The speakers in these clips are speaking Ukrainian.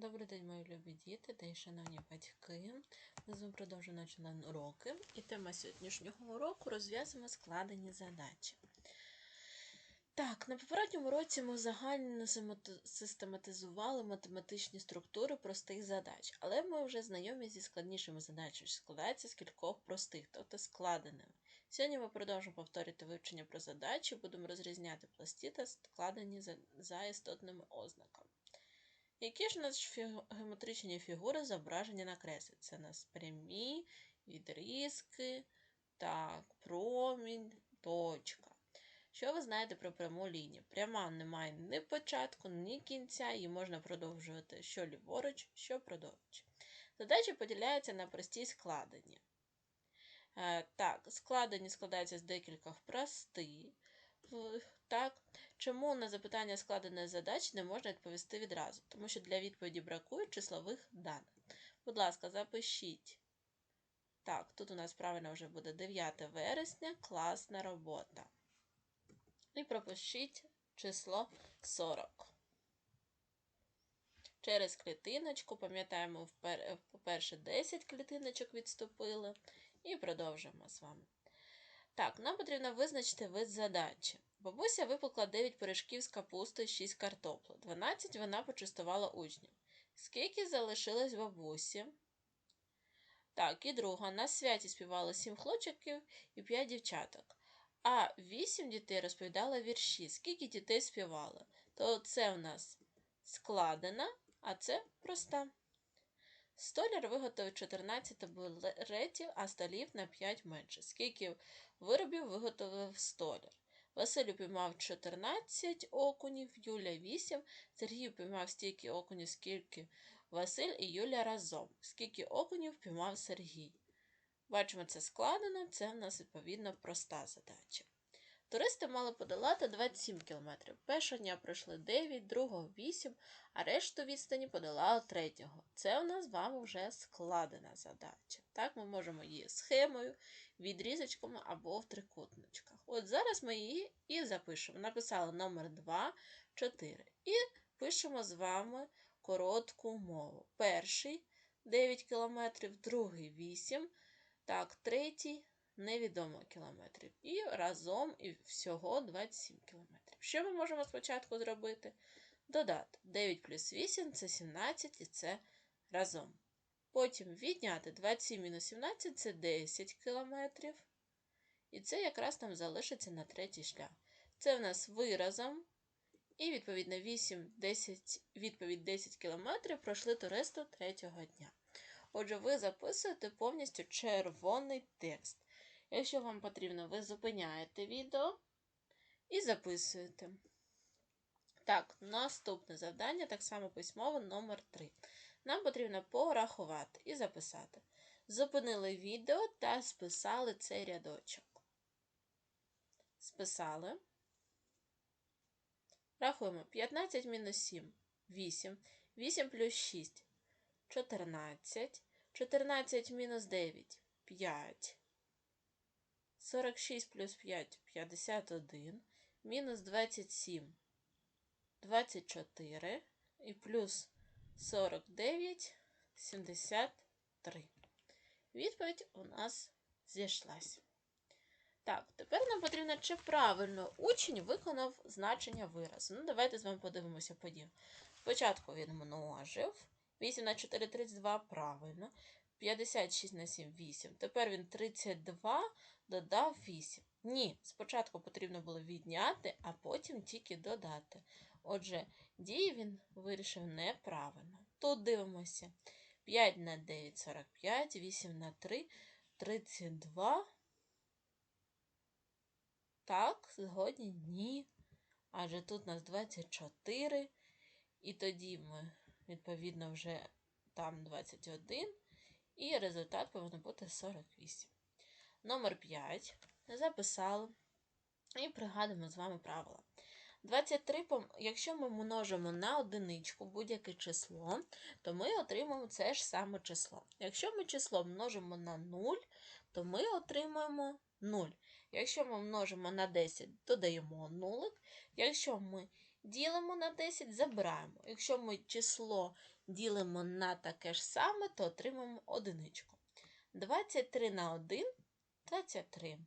Добрий день, мої любі діти та й шановні батьки. Ми з вами продовжуємо наші уроки. І тема сьогоднішнього уроку розв'язуємо складені задачі. Так, на попередньому році ми загально систематизували математичні структури простих задач, але ми вже знайомі зі складнішими задачами, що складаються з кількох простих, тобто складеними. Сьогодні ми продовжимо повторювати вивчення про задачі, будемо розрізняти пласті та складені за істотними ознаками. Які ж у нас геометричні фігури зображені на креслі? Це у нас прямі, відрізки, так, промінь, точка. Що ви знаєте про пряму лінію? Пряма не має ні початку, ні кінця, її можна продовжувати що ліворуч, що продовжуючи. Задачі поділяються на прості складені. Е, так, складені складаються з декількох простих. Так, Чому на запитання складеної задачі не можна відповісти відразу? Тому що для відповіді бракує числових даних. Будь ласка, запишіть. Так, тут у нас правильно вже буде 9 вересня, класна робота. І пропишіть число 40. Через клітиночку, пам'ятаємо, по-перше, 10 клітиночок відступили. І продовжуємо з вами. Так, нам потрібно визначити вид задачі. Бабуся випекла 9 пиріжків з капусти 6 картоплю. 12 вона почастувала учнів. Скільки залишилось бабусі? Так, і друга. На святі співало 7 хлопчиків і 5 дівчаток. А 8 дітей розповідали вірші. Скільки дітей співали? То це у нас складена, а це проста. Столяр виготовив 14 табуретів, а столів на 5 менше. Скільки виробів виготовив столяр? Василь упіймав 14 окунів, Юля 8, Сергій упіймав стільки окунів, скільки Василь і Юля разом. Скільки окунів впіймав Сергій. Бачимо, це складено, це в нас, відповідно, проста задача. Туристи мали подолати 27 кілометрів. Першого дня пройшли 9, другого 8, а решту відстані подолали третього. Це у нас з вами вже складена задача. Так, ми можемо її схемою, відрізочками або в трикутничках. От зараз ми її і запишемо. Написали номер 2, 4. І пишемо з вами коротку мову. Перший 9 кілометрів, другий 8, так, третій невідомо кілометрів. І разом і всього 27 кілометрів. Що ми можемо спочатку зробити? Додати 9 плюс 8 це 17 і це разом. Потім відняти 27 мінус 17 це 10 кілометрів. І це якраз нам залишиться на третій шлях. Це в нас виразом. І, відповідно, 8, 10, відповідь 10 кілометрів пройшли туристу третього дня. Отже, ви записуєте повністю червоний текст. Якщо вам потрібно, ви зупиняєте відео і записуєте. Так, наступне завдання, так само письмово номер 3 Нам потрібно порахувати і записати. Зупинили відео та списали цей рядочок. Списали. Рахуємо 15 мінус 7 8. 8 плюс 6 14. 14 мінус 9 5. 46 плюс 5 51, мінус 27 24 і плюс 49 73. Відповідь у нас зійшлась. Так, тепер нам потрібно, чи правильно учень виконав значення виразу. Ну, давайте з вами подивимося подію. Спочатку він множив. 8 на 4 32 правильно. 56 на 7 8. Тепер він 32 додав 8. Ні, спочатку потрібно було відняти, а потім тільки додати. Отже, дії він вирішив неправильно. Тут дивимося: 5 на 9 45, 8 на 3 32. Так, згодні ні. Адже тут у нас 24. І тоді ми, відповідно, вже там 21. І результат повинен бути 48. Номер 5 записали і пригадуємо з вами правила. 23, якщо ми множимо на одиничку будь-яке число, то ми отримаємо це ж саме число. Якщо ми число множимо на 0, то ми отримаємо 0. Якщо ми множимо на 10, додаємо 0. Якщо ми ділимо на 10, забираємо. Якщо ми число ділимо на таке ж саме, то отримаємо одиничку. 23 на 1 23.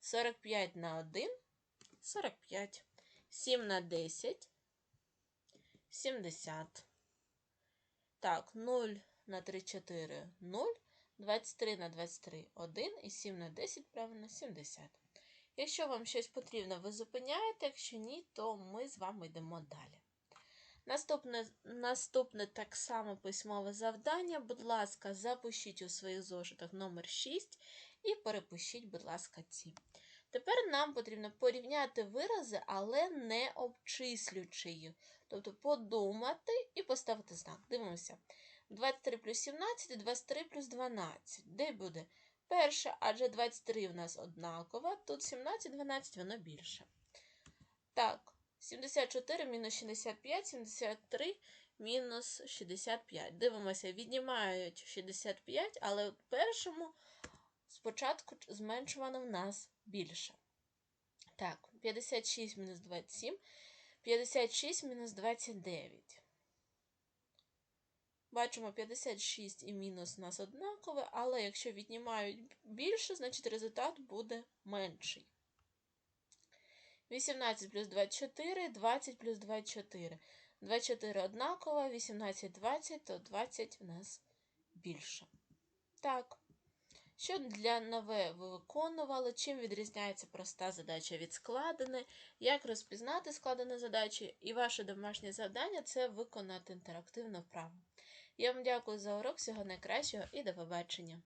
45 на 1 45. 7 на 10 70. Так, 0 на 3 4 0. 23 на 23 1 і 7 на 10, правильно, 70. Якщо вам щось потрібно, ви зупиняєте, якщо ні, то ми з вами йдемо далі. Наступне, наступне так само письмове завдання. Будь ласка, запишіть у своїх зошитах номер 6 і перепишіть, будь ласка, ці. Тепер нам потрібно порівняти вирази, але не обчислюючи їх. Тобто подумати і поставити знак. Дивимося. 23 плюс 17 і 23 плюс 12. Де буде? Перше, адже 23 в нас однаково, тут 17, 12, воно більше. Так, 74 мінус 65, 73 мінус 65. Дивимося, віднімають 65, але в першому спочатку зменшувано в нас більше. Так, 56 мінус 27, 56 мінус 29. Бачимо 56 і мінус у нас однакове, але якщо віднімають більше, значить результат буде менший. 18 плюс 24, 20 плюс 24. 24 однаково, 18, 20, то 20 у нас більше. Так. Що для нове ви виконували? Чим відрізняється проста задача від складеної? Як розпізнати складені задачі? І ваше домашнє завдання це виконати інтерактивну вправу. Я вам дякую за урок, всього найкращого і до побачення!